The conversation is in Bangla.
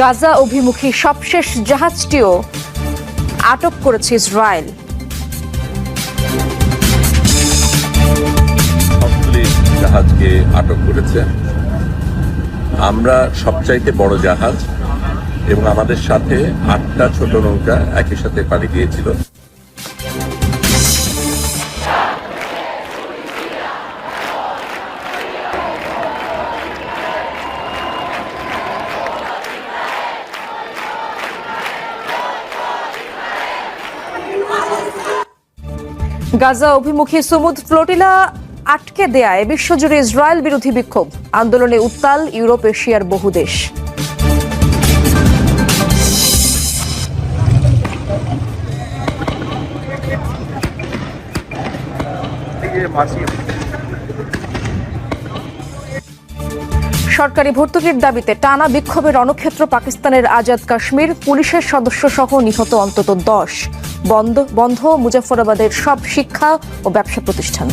গাজা অভিমুখী সবশেষ জাহাজটিও আটক করেছে ইসরায়েল। জাহাজকে আটক করেছে। আমরা সবচাইতে বড় জাহাজ এবং আমাদের সাথে আটটা ছোট নৌকা একই সাথে পাড়ি দিয়েছিল। গাজা অভিমুখী সুমুদ ফ্লোটিলা আটকে দেয়ায় বিশ্বজুড়ে ইসরায়েল বিরোধী বিক্ষোভ। আন্দোলনে উত্তাল ইউরোপ এশিয়ার বহু দেশ। সরকারি ভর্তুকির দাবিতে টানা বিক্ষোভের রণক্ষেত্র পাকিস্তানের আজাদ কাশ্মীর, পুলিশের সদস্য সহ নিহত অন্তত দশ। বন্ধ বন্ধ মুজাফরাবাদের সব শিক্ষা ও ব্যবসা প্রতিষ্ঠান।